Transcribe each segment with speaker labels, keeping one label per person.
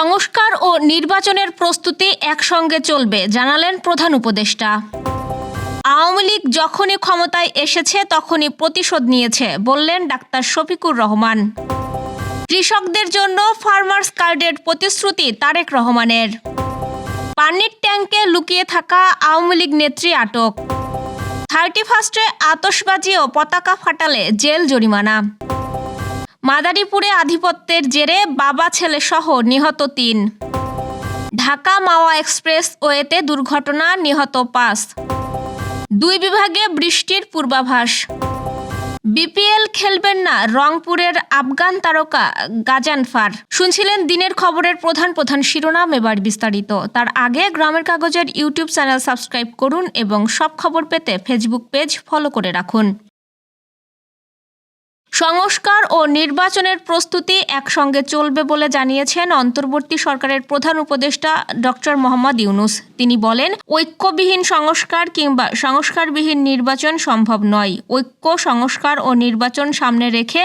Speaker 1: সংস্কার ও নির্বাচনের প্রস্তুতি একসঙ্গে চলবে জানালেন প্রধান উপদেষ্টা আওয়ামী লীগ যখনই ক্ষমতায় এসেছে তখনই প্রতিশোধ নিয়েছে বললেন ডাক্তার শফিকুর রহমান কৃষকদের জন্য ফার্মার্স কার্ডের প্রতিশ্রুতি তারেক রহমানের পানির ট্যাঙ্কে লুকিয়ে থাকা আওয়ামী লীগ নেত্রী আটক থার্টি ফার্স্টে আতসবাজি ও পতাকা ফাটালে জেল জরিমানা মাদারীপুরে আধিপত্যের জেরে বাবা ছেলেসহ নিহত তিন ঢাকা মাওয়া এক্সপ্রেস ওয়েতে দুর্ঘটনা নিহত পাঁচ দুই বিভাগে বৃষ্টির পূর্বাভাস বিপিএল খেলবেন না রংপুরের আফগান তারকা গাজানফার শুনছিলেন দিনের খবরের প্রধান প্রধান শিরোনাম এবার বিস্তারিত তার আগে গ্রামের কাগজের ইউটিউব চ্যানেল সাবস্ক্রাইব করুন এবং সব খবর পেতে ফেসবুক পেজ ফলো করে রাখুন সংস্কার ও নির্বাচনের প্রস্তুতি একসঙ্গে চলবে বলে জানিয়েছেন অন্তর্বর্তী সরকারের প্রধান উপদেষ্টা ডক্টর মোহাম্মদ ইউনুস তিনি বলেন ঐক্যবিহীন সংস্কার কিংবা সংস্কারবিহীন নির্বাচন সম্ভব নয় ঐক্য সংস্কার ও নির্বাচন সামনে রেখে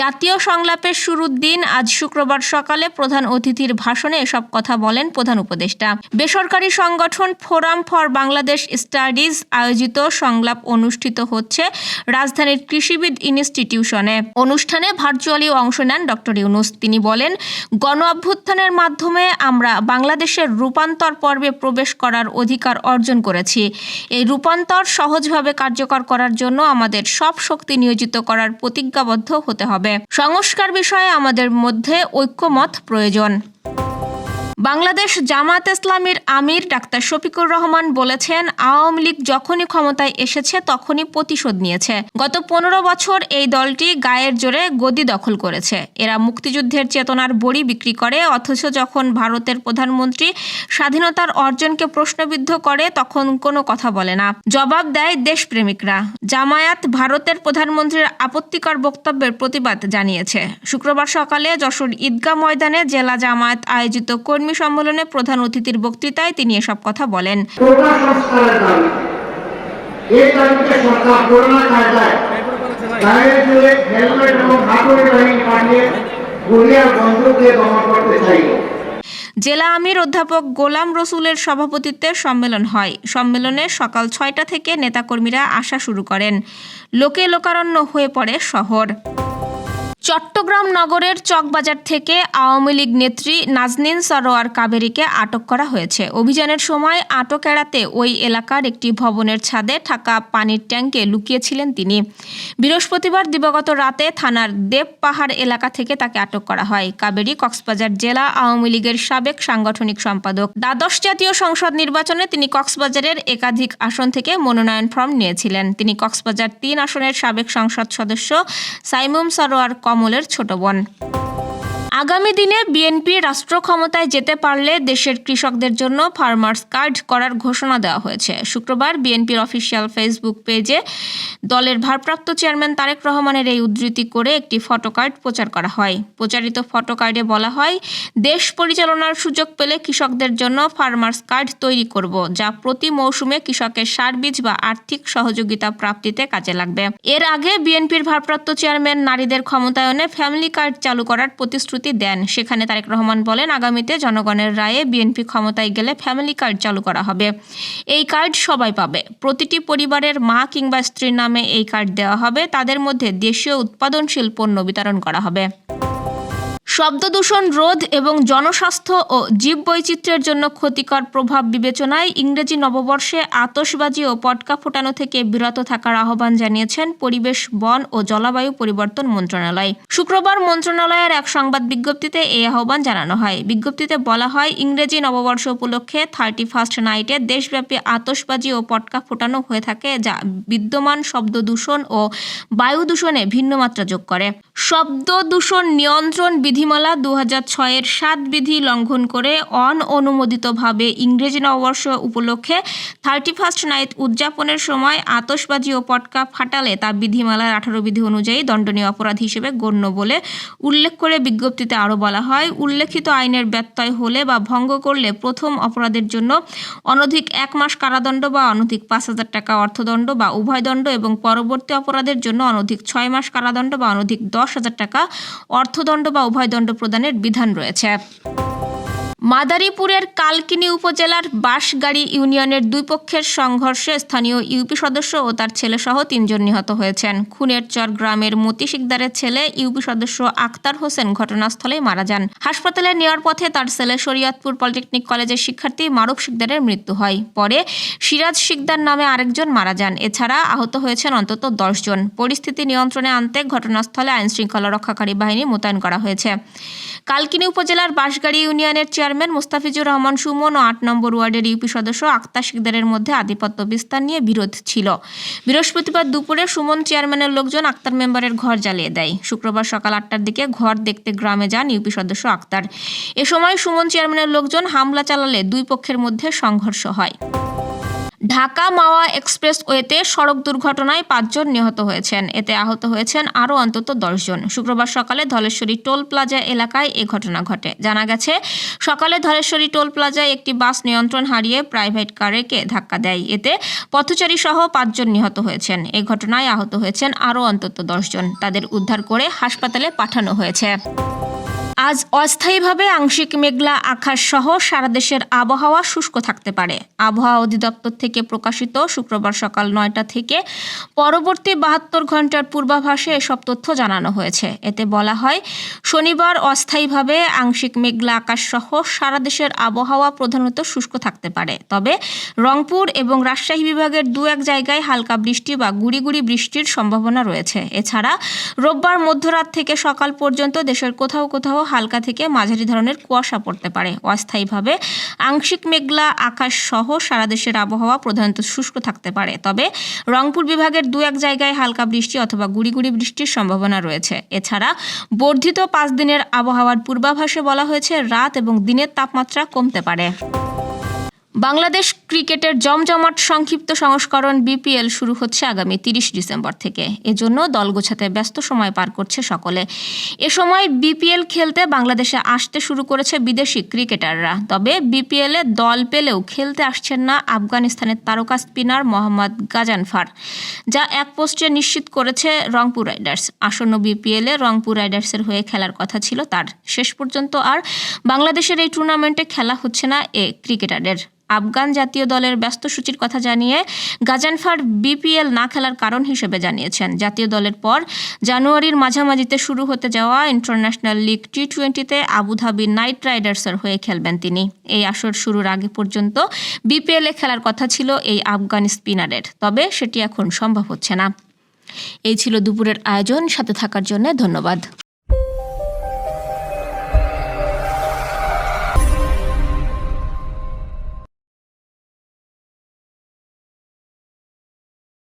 Speaker 1: জাতীয় সংলাপের শুরুর দিন আজ শুক্রবার সকালে প্রধান অতিথির ভাষণে এসব কথা বলেন প্রধান উপদেষ্টা বেসরকারি সংগঠন ফোরাম ফর বাংলাদেশ স্টাডিজ আয়োজিত সংলাপ অনুষ্ঠিত হচ্ছে রাজধানীর কৃষিবিদ ইনস্টিটিউশন অনুষ্ঠানে অনুষ্ঠানে ভার্চুয়ালি অংশ নেন ডক্টর ইউনুস তিনি বলেন গণ অভ্যুত্থানের মাধ্যমে আমরা বাংলাদেশের রূপান্তর পর্বে প্রবেশ করার অধিকার অর্জন করেছি এই রূপান্তর সহজভাবে কার্যকর করার জন্য আমাদের সব শক্তি নিয়োজিত করার প্রতিজ্ঞাবদ্ধ হতে হবে সংস্কার বিষয়ে আমাদের মধ্যে ঐক্যমত প্রয়োজন বাংলাদেশ জামাত ইসলামের আমির ডাক্তার শফিকুর রহমান বলেছেন আওয়ামী লীগ যখনই ক্ষমতায় এসেছে তখনই প্রতিশোধ নিয়েছে গত পনেরো বছর এই দলটি গায়ের জোরে গদি দখল করেছে এরা মুক্তিযুদ্ধের চেতনার বড়ি বিক্রি করে অথচ যখন ভারতের প্রধানমন্ত্রী স্বাধীনতার অর্জনকে প্রশ্নবিদ্ধ করে তখন কোনো কথা বলে না জবাব দেয় দেশপ্রেমিকরা জামায়াত ভারতের প্রধানমন্ত্রীর আপত্তিকর বক্তব্যের প্রতিবাদ জানিয়েছে শুক্রবার সকালে যশোর ঈদগাহ ময়দানে জেলা জামায়াত আয়োজিত কর্মী কর্মী সম্মেলনে প্রধান অতিথির বক্তৃতায় তিনি এসব কথা বলেন জেলা আমির অধ্যাপক গোলাম রসুলের সভাপতিত্বে সম্মেলন হয় সম্মেলনে সকাল ছয়টা থেকে নেতাকর্মীরা আসা শুরু করেন লোকে লোকারণ্য হয়ে পড়ে শহর চট্টগ্রাম নগরের চকবাজার থেকে আওয়ামী লীগ নেত্রী নাজনিন সরোয়ার কাবেরীকে আটক করা হয়েছে অভিযানের সময় আটক এড়াতে ওই এলাকার একটি ভবনের ছাদে থাকা পানির ট্যাঙ্কে লুকিয়েছিলেন তিনি বৃহস্পতিবার দিবাগত রাতে থানার দেব পাহাড় এলাকা থেকে তাকে আটক করা হয় কাবেরী কক্সবাজার জেলা আওয়ামী লীগের সাবেক সাংগঠনিক সম্পাদক দ্বাদশ জাতীয় সংসদ নির্বাচনে তিনি কক্সবাজারের একাধিক আসন থেকে মনোনয়ন ফর্ম নিয়েছিলেন তিনি কক্সবাজার তিন আসনের সাবেক সংসদ সদস্য সাইমুম সরোয়ার কমলের ছোট বোন আগামী দিনে বিএনপি রাষ্ট্র ক্ষমতায় যেতে পারলে দেশের কৃষকদের জন্য ফার্মার্স কার্ড করার ঘোষণা দেওয়া হয়েছে শুক্রবার বিএনপির অফিসিয়াল ফেসবুক পেজে দলের ভারপ্রাপ্ত চেয়ারম্যান তারেক রহমানের এই উদ্ধৃতি করে একটি ফটো কার্ড প্রচার করা হয় প্রচারিত ফটো কার্ডে বলা হয় দেশ পরিচালনার সুযোগ পেলে কৃষকদের জন্য ফার্মার্স কার্ড তৈরি করব যা প্রতি মৌসুমে কৃষকের সার বীজ বা আর্থিক সহযোগিতা প্রাপ্তিতে কাজে লাগবে এর আগে বিএনপির ভারপ্রাপ্ত চেয়ারম্যান নারীদের ক্ষমতায়নে ফ্যামিলি কার্ড চালু করার প্রতিশ্রুতি প্রতিশ্রুতি দেন সেখানে তারেক রহমান বলেন আগামীতে জনগণের রায়ে বিএনপি ক্ষমতায় গেলে ফ্যামিলি কার্ড চালু করা হবে এই কার্ড সবাই পাবে প্রতিটি পরিবারের মা কিংবা স্ত্রীর নামে এই কার্ড দেওয়া হবে তাদের মধ্যে দেশীয় উৎপাদনশীল পণ্য বিতরণ করা হবে শব্দদূষণ রোধ এবং জনস্বাস্থ্য ও জীববৈচিত্র্যের জন্য ক্ষতিকর প্রভাব বিবেচনায় ইংরেজি নববর্ষে আতসবাজি ও পটকা ফোটানো থেকে বিরত থাকার আহ্বান জানিয়েছেন পরিবেশ বন ও জলবায়ু পরিবর্তন মন্ত্রণালয় শুক্রবার মন্ত্রণালয়ের এক সংবাদ বিজ্ঞপ্তিতে এই আহ্বান জানানো হয় বিজ্ঞপ্তিতে বলা হয় ইংরেজি নববর্ষ উপলক্ষে থার্টি ফার্স্ট নাইটে দেশব্যাপী আতসবাজি ও পটকা ফোটানো হয়ে থাকে যা বিদ্যমান শব্দ দূষণ ও বায়ু দূষণে ভিন্ন মাত্রা যোগ করে শব্দ দূষণ নিয়ন্ত্রণ বিধি বিধিমালা দু হাজার ছয়ের সাত বিধি লঙ্ঘন করে অন অনুমোদিতভাবে ইংরেজি নববর্ষ উপলক্ষে থার্টি ফার্স্ট নাইট উদযাপনের সময় আতসবাজি ও পটকা ফাটালে তা বিধিমালার আঠারো বিধি অনুযায়ী দণ্ডনীয় অপরাধ হিসেবে গণ্য বলে উল্লেখ করে বিজ্ঞপ্তিতে আরও বলা হয় উল্লেখিত আইনের ব্যত্যয় হলে বা ভঙ্গ করলে প্রথম অপরাধের জন্য অনধিক এক মাস কারাদণ্ড বা অনধিক পাঁচ হাজার টাকা অর্থদণ্ড বা উভয় দণ্ড এবং পরবর্তী অপরাধের জন্য অনধিক ছয় মাস কারাদণ্ড বা অনধিক দশ হাজার টাকা অর্থদণ্ড বা উভয় দণ্ড প্রদানের বিধান রয়েছে মাদারীপুরের কালকিনি উপজেলার বাঁশগাড়ি ইউনিয়নের দুই পক্ষের সংঘর্ষে স্থানীয় ইউপি সদস্য ও তার ছেলেসহ তিনজন নিহত হয়েছেন খুনের চর গ্রামের মতি শিকদারের ছেলে ইউপি সদস্য আক্তার হোসেন ঘটনাস্থলে মারা যান হাসপাতালে নেওয়ার পথে তার ছেলে শরীয়তপুর পলিটেকনিক কলেজের শিক্ষার্থী মারুক শিকদারের মৃত্যু হয় পরে সিরাজ শিকদার নামে আরেকজন মারা যান এছাড়া আহত হয়েছেন অন্তত দশজন পরিস্থিতি নিয়ন্ত্রণে আনতে ঘটনাস্থলে আইনশৃঙ্খলা রক্ষাকারী বাহিনী মোতায়েন করা হয়েছে কালকিনি উপজেলার বাঁশগাড়ি ইউনিয়নের চেয়ার চেয়ারম্যান মোস্তাফিজুর রহমান সুমন ও আট নম্বর ওয়ার্ডের ইউপি সদস্য আক্তার শিকদারের মধ্যে আধিপত্য বিস্তার নিয়ে বিরোধ ছিল বৃহস্পতিবার দুপুরে সুমন চেয়ারম্যানের লোকজন আক্তার মেম্বারের ঘর জ্বালিয়ে দেয় শুক্রবার সকাল আটটার দিকে ঘর দেখতে গ্রামে যান ইউপি সদস্য আক্তার এ সময় সুমন চেয়ারম্যানের লোকজন হামলা চালালে দুই পক্ষের মধ্যে সংঘর্ষ হয় ঢাকা মাওয়া এক্সপ্রেসওয়েতে সড়ক দুর্ঘটনায় পাঁচজন নিহত হয়েছেন এতে আহত হয়েছেন আরও অন্তত দশজন শুক্রবার সকালে ধলেশ্বরী টোল প্লাজা এলাকায় এ ঘটনা ঘটে জানা গেছে সকালে ধলেশ্বরী টোল প্লাজায় একটি বাস নিয়ন্ত্রণ হারিয়ে প্রাইভেট কারেকে ধাক্কা দেয় এতে পথচারী সহ পাঁচজন নিহত হয়েছেন এ ঘটনায় আহত হয়েছেন আরও অন্তত দশজন তাদের উদ্ধার করে হাসপাতালে পাঠানো হয়েছে আজ অস্থায়ীভাবে আংশিক মেঘলা আকাশ সহ সারা দেশের আবহাওয়া শুষ্ক থাকতে পারে আবহাওয়া অধিদপ্তর থেকে প্রকাশিত শুক্রবার সকাল নয়টা থেকে পরবর্তী বাহাত্তর ঘন্টার পূর্বাভাসে এসব তথ্য জানানো হয়েছে এতে বলা হয় শনিবার অস্থায়ীভাবে আংশিক মেঘলা আকাশ সহ সারা দেশের আবহাওয়া প্রধানত শুষ্ক থাকতে পারে তবে রংপুর এবং রাজশাহী বিভাগের দু এক জায়গায় হালকা বৃষ্টি বা গুড়িগুড়ি বৃষ্টির সম্ভাবনা রয়েছে এছাড়া রোববার মধ্যরাত থেকে সকাল পর্যন্ত দেশের কোথাও কোথাও হালকা থেকে মাঝারি ধরনের কুয়াশা পড়তে পারে অস্থায়ীভাবে আংশিক মেঘলা আকাশ সহ সারা দেশের আবহাওয়া প্রধানত শুষ্ক থাকতে পারে তবে রংপুর বিভাগের দু এক জায়গায় হালকা বৃষ্টি অথবা গুড়িগুড়ি বৃষ্টির সম্ভাবনা রয়েছে এছাড়া বর্ধিত পাঁচ দিনের আবহাওয়ার পূর্বাভাসে বলা হয়েছে রাত এবং দিনের তাপমাত্রা কমতে পারে বাংলাদেশ ক্রিকেটের জমজমাট সংক্ষিপ্ত সংস্করণ বিপিএল শুরু হচ্ছে আগামী তিরিশ ডিসেম্বর থেকে এজন্য দল গোছাতে ব্যস্ত সময় পার করছে সকলে এ সময় বিপিএল খেলতে বাংলাদেশে আসতে শুরু করেছে বিদেশি ক্রিকেটাররা তবে বিপিএলে দল পেলেও খেলতে আসছেন না আফগানিস্তানের তারকা স্পিনার মোহাম্মদ গাজানফার যা এক পোস্টে নিশ্চিত করেছে রংপুর রাইডার্স আসন্ন বিপিএলে রংপুর রাইডার্সের হয়ে খেলার কথা ছিল তার শেষ পর্যন্ত আর বাংলাদেশের এই টুর্নামেন্টে খেলা হচ্ছে না এ ক্রিকেটারের আফগান জাতীয় দলের ব্যস্ত সূচির কথা জানিয়ে গাজানফার বিপিএল না খেলার কারণ হিসেবে জানিয়েছেন জাতীয় দলের পর জানুয়ারির মাঝামাঝিতে শুরু হতে যাওয়া ইন্টারন্যাশনাল লিগ টি টোয়েন্টিতে আবুধাবি নাইট রাইডার্সের হয়ে খেলবেন তিনি এই আসর শুরুর আগে পর্যন্ত বিপিএলে খেলার কথা ছিল এই আফগান স্পিনারের তবে সেটি এখন সম্ভব হচ্ছে না এই ছিল দুপুরের আয়োজন সাথে থাকার জন্য ধন্যবাদ